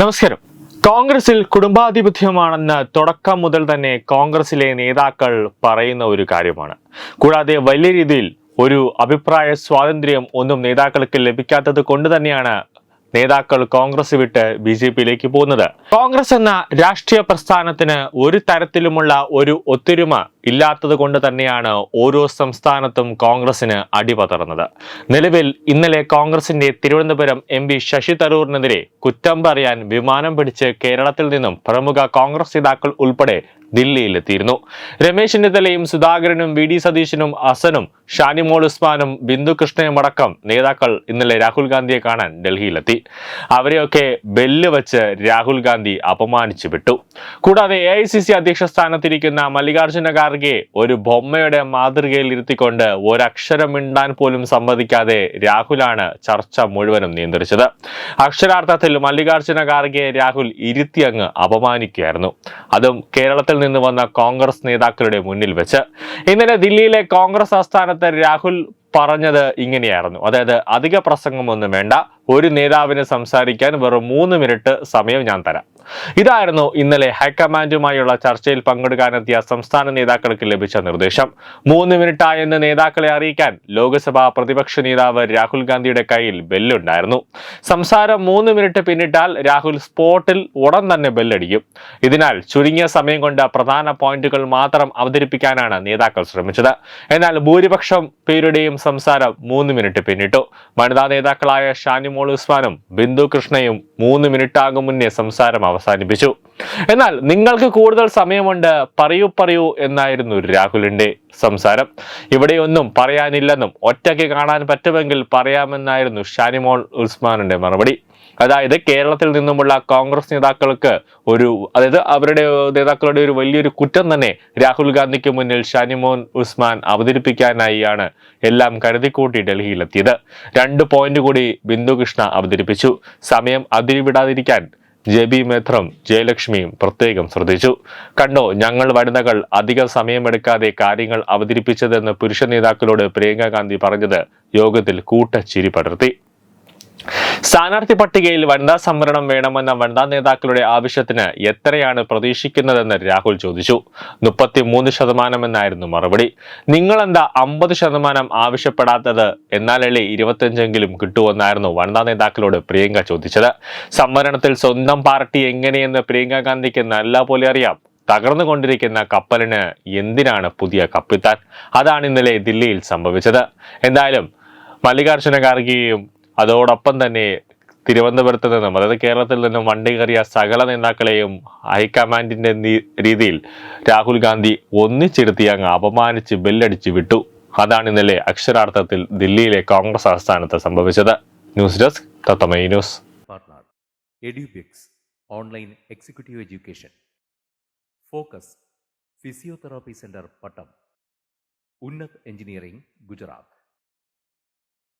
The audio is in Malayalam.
നമസ്കാരം. കോൺഗ്രസിൽ കുടുംബാധിപത്യമാണെന്ന് തുടക്കം മുതൽ തന്നെ കോൺഗ്രസിലെ നേതാക്കൾ പറയുന്ന ഒരു കാര്യമാണ്. കൂടാതെ വലിയ രീതിയിൽ ഒരു അഭിപ്രായ സ്വാതന്ത്ര്യം ഒന്നും നേതാക്കൾക്ക് ലഭിക്കാത്തത് കൊണ്ട് തന്നെയാണ് നേതാക്കൾ കോൺഗ്രസ് വിട്ട് ബി ജെ പിയിലേക്ക് പോകുന്നത്. കോൺഗ്രസ് എന്ന രാഷ്ട്രീയ പ്രസ്ഥാനത്തിന് ഒരു തരത്തിലുമുള്ള ഒരു ഒത്തൊരുമ ഇല്ലാത്തത് കൊണ്ട് തന്നെയാണ് ഓരോ സംസ്ഥാനത്തും കോൺഗ്രസിന് അടിപതർന്നത് നിലവിൽ ഇന്നലെ കോൺഗ്രസിന്റെ തിരുവനന്തപുരം എം പി ശശി തരൂറിനെതിരെ കുറ്റം പറയാൻ വിമാനം പിടിച്ച് കേരളത്തിൽ നിന്നും പ്രമുഖ കോൺഗ്രസ് നേതാക്കൾ ഉൾപ്പെടെ ദില്ലിയിലെത്തിയിരുന്നു. രമേശ് ചെന്നിത്തലയും സുധാകരനും വി ഡി സതീശനും അസനും ഷാനിമോൾ ഉസ്മാനും ബിന്ദു കൃഷ്ണയും അടക്കം നേതാക്കൾ ഇന്നലെ രാഹുൽ ഗാന്ധിയെ കാണാൻ ഡൽഹിയിലെത്തി. അവരെയൊക്കെ ബെല്ല് വെച്ച് രാഹുൽ ഗാന്ധി അപമാനിച്ചു വിട്ടു. കൂടാതെ എ ഐ സി സി അധ്യക്ഷ സ്ഥാനത്തിരിക്കുന്ന മല്ലികാർജുന ഖാർഗെ ഒരു ബൊമ്മയുടെ മാതൃകയിൽ ഇരുത്തിക്കൊണ്ട് ഒരക്ഷരം മിണ്ടാൻ പോലും സമ്മതിക്കാതെ രാഹുലാണ് ചർച്ച മുഴുവനും നിയന്ത്രിച്ചത്. അക്ഷരാർത്ഥത്തിൽ മല്ലികാർജുന ഖാർഗെ രാഹുൽ ഇരുത്തി അങ്ങ് അപമാനിക്കുകയായിരുന്നു. അതും കേരളത്തിൽ നിന്ന് വന്ന കോൺഗ്രസ് നേതാക്കളുടെ മുന്നിൽ വെച്ച്. ഇന്നലെ ദില്ലിയിലെ കോൺഗ്രസ് ആസ്ഥാനത്ത് രാഹുൽ പറഞ്ഞത് ഇങ്ങനെയായിരുന്നു. അതായത് അധിക പ്രസംഗമൊന്നും വേണ്ട ഒരു നേതാവിന് സംസാരിക്കാൻ വെറും മൂന്ന് മിനിറ്റ് സമയം ഞാൻ തരാം. ഇതായിരുന്നു ഇന്നലെ ഹൈക്കമാൻഡുമായുള്ള ചർച്ചയിൽ പങ്കെടുക്കാനെത്തിയ സംസ്ഥാന നേതാക്കൾക്ക് ലഭിച്ച നിർദ്ദേശം. മൂന്ന് മിനിറ്റായെന്ന് നേതാക്കളെ അറിയിക്കാൻ ലോക്സഭാ പ്രതിപക്ഷ നേതാവ് രാഹുൽ ഗാന്ധിയുടെ കയ്യിൽ ബെല്ലുണ്ടായിരുന്നു. സംസാരം മൂന്ന് മിനിറ്റ് പിന്നിട്ടാൽ രാഹുൽ സ്പോട്ടിൽ ഉടൻ തന്നെ ബെല്ലടിക്കും. ഇതിനാൽ ചുരുങ്ങിയ സമയം കൊണ്ട് പ്രധാന പോയിന്റുകൾ മാത്രം അവതരിപ്പിക്കാനാണ് നേതാക്കൾ ശ്രമിച്ചത്. എന്നാൽ ഭൂരിപക്ഷം പേരുടെയും സംസാരം മൂന്ന് മിനിറ്റ് പിന്നിട്ടു. വനിതാ നേതാക്കളായ ഷാനിമോൾ ഉസ്മാനും ബിന്ദു കൃഷ്ണയും മൂന്ന് മിനിറ്റാകും മുന്നേ സംസാരം അവസാനിപ്പിച്ചു. എന്നാൽ നിങ്ങൾക്ക് കൂടുതൽ സമയമുണ്ട് പറയൂ പറയൂ എന്നായിരുന്നു രാഹുലിന്റെ സംസാരം. ഇവിടെയൊന്നും പറയാനില്ലെന്നും ഒറ്റയ്ക്ക് കാണാൻ പറ്റുമെങ്കിൽ പറയാമെന്നായിരുന്നു ഷാനിമോൾ ഉസ്മാനിന്റെ മറുപടി. അതായത് കേരളത്തിൽ നിന്നുമുള്ള കോൺഗ്രസ് നേതാക്കൾക്ക് ഒരു അതായത് അവരുടെ നേതാക്കളുടെ ഒരു വലിയൊരു കുറ്റം തന്നെ രാഹുൽ ഗാന്ധിക്ക് മുന്നിൽ ഷാനിമോൻ ഉസ്മാൻ അവതരിപ്പിക്കാനായിയാണ് എല്ലാം കരുതിക്കൂട്ടി ഡൽഹിയിലെത്തിയത്. രണ്ട് പോയിന്റ് കൂടി ബിന്ദു കൃഷ്ണ അവതരിപ്പിച്ചു. സമയം അതിരിവിടാതിരിക്കാൻ ജെബി മേത്രം ജയലക്ഷ്മിയും പ്രത്യേകം ശ്രദ്ധിച്ചു. കണ്ടോ ഞങ്ങൾ വനിതകൾ അധികം സമയമെടുക്കാതെ കാര്യങ്ങൾ അവതരിപ്പിച്ചതെന്ന് പുരുഷ നേതാക്കളോട് പ്രിയങ്ക ഗാന്ധി പറഞ്ഞത് യോഗത്തിൽ കൂട്ടച്ചിരി പടർത്തി. സ്ഥാനാർത്ഥി പട്ടികയിൽ വനിതാ സംവരണം വേണമെന്ന വനിതാ നേതാക്കളുടെ ആവശ്യത്തിന് എത്രയാണ് പ്രതീക്ഷിക്കുന്നതെന്ന് രാഹുൽ ചോദിച്ചു. മുപ്പത്തിമൂന്ന് ശതമാനം എന്നായിരുന്നു മറുപടി. നിങ്ങളെന്താ അമ്പത് ശതമാനം ആവശ്യപ്പെടാത്തത്? എന്നാലല്ലേ ഇരുപത്തിയഞ്ചെങ്കിലും കിട്ടുമെന്നായിരുന്നു വനിതാ നേതാക്കളോട് പ്രിയങ്ക ചോദിച്ചത്. സംവരണത്തിൽ സ്വന്തം പാർട്ടി എങ്ങനെയെന്ന് പ്രിയങ്ക ഗാന്ധിക്ക് നല്ല പോലെ അറിയാം. തകർന്നുകൊണ്ടിരിക്കുന്ന കപ്പലിന് എന്തിനാണ് പുതിയ കപ്പിത്താൻ? അതാണ് ഇന്നലെ ദില്ലിയിൽ സംഭവിച്ചത്. എന്തായാലും മല്ലികാർജുന ഖാർഗെയും അതോടൊപ്പം തന്നെ തിരുവനന്തപുരത്ത് നിന്നും അതായത് കേരളത്തിൽ നിന്നും വണ്ടി കയറിയ സകല നേതാക്കളെയും ഹൈക്കമാൻഡിന്റെ രീതിയിൽ രാഹുൽ ഗാന്ധി ഒന്നിച്ചിരുത്തി അങ്ങ് അപമാനിച്ച് ബെല്ലടിച്ച് വിട്ടു. അതാണ് ഇന്നലെ അക്ഷരാർത്ഥത്തിൽ ദില്ലിയിലെ കോൺഗ്രസ് ആസ്ഥാനത്ത് സംഭവിച്ചത്. News desk തത്തമൈ news. Online executive education. Focus physiotherapy centre Pattom. Unnat engineering Gujarat.